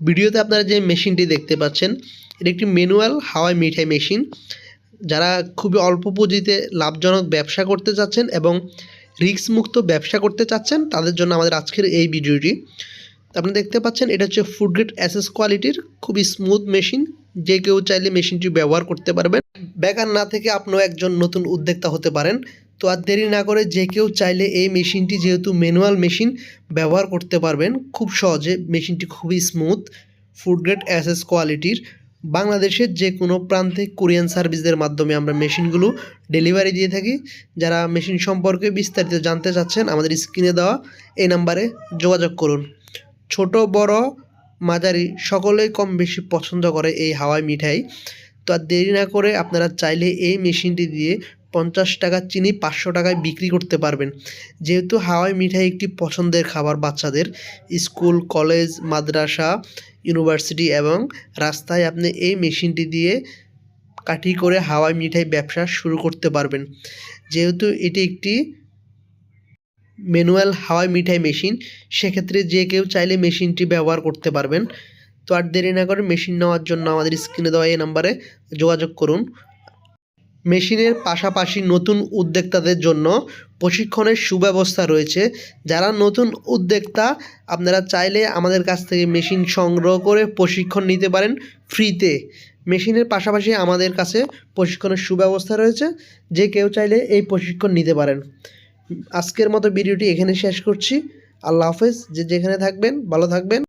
ভিডিওতে আপনারা যে মেশিনটি দেখতে পাচ্ছেন, এটি একটি ম্যানুয়াল হাওয়াই মিঠাই মেশিন। যারা খুবই অল্প পুঁজিতে লাভজনক ব্যবসা করতে চাচ্ছেন এবং রিস্ক মুক্ত ব্যবসা করতে চাচ্ছেন, তাদের জন্য আমাদের আজকের এই ভিডিওটি। আপনি দেখতে পাচ্ছেন, এটা হচ্ছে ফুড গ্রেড অ্যাসেস কোয়ালিটির খুবই স্মুথ মেশিন যে কেউ চাইলে মেশিনটি ব্যবহার করতে পারবেন। বেকার না থেকে আপনিও একজন নতুন উদ্যোক্তা হতে পারেন। তো আর দেরি না করে যে কেউ চাইলে এই মেশিনটি যেহেতু ম্যানুয়াল মেশিন ব্যবহার করতে পারবেন, খুব সহজে মেশিনটি খুবই স্মুথ ফুড গ্রেড অ্যাসেস কোয়ালিটির বাংলাদেশের যে কোনো প্রান্তে কোরিয়ান সার্ভিসের মাধ্যমে আমরা মেশিনগুলো ডেলিভারি দিয়ে থাকি। যারা মেশিন সম্পর্কে বিস্তারিত জানতে চাচ্ছেন, আমাদের স্ক্রিনে দেওয়া এই নাম্বারে যোগাযোগ করুন। ছোট, বড়, মাঝারি, সকলেই কম বেশি পছন্দ করে এই হাওয়াই মিঠাই। তো আর দেরি না করে আপনারা চাইলে এই মেশিনটি দিয়ে পঞ্চাশ টাকা চিনি পাঁচশো টাকায় বিক্রি করতে পারবেন। যেহেতু হাওয়াই মিঠাই একটি পছন্দের খাবার বাচ্চাদের, স্কুল, কলেজ, মাদ্রাসা, ইউনিভার্সিটি এবং রাস্তায় আপনি এই মেশিনটি দিয়ে কাঠি করে হাওয়াই মিঠাই ব্যবসা শুরু করতে পারবেন। যেহেতু এটি একটি ম্যানুয়াল হাওয়াই মিঠাই মেশিন, সেক্ষেত্রে যে কেউ চাইলে মেশিনটি ব্যবহার করতে পারবেন। তো আর দেরি না করে মেশিন নেওয়ার জন্য আমাদের স্ক্রিনে দেওয়া এই নাম্বারে যোগাযোগ করুন। মেশিনের পাশাপাশি নতুন উদ্যোক্তাদের জন্য প্রশিক্ষণের সুব্যবস্থা রয়েছে। যারা নতুন উদ্যোক্তা, আপনারা চাইলে আমাদের কাছ থেকে মেশিন সংগ্রহ করে প্রশিক্ষণ নিতে পারেন ফ্রিতে। মেশিনের পাশাপাশি আমাদের কাছে প্রশিক্ষণের সুব্যবস্থা রয়েছে, যে কেউ চাইলে এই প্রশিক্ষণ নিতে পারেন। আজকের মতো ভিডিওটি এখানে শেষ করছি। আল্লাহ হাফেজ, যে যেখানে থাকবেন, ভালো থাকবেন।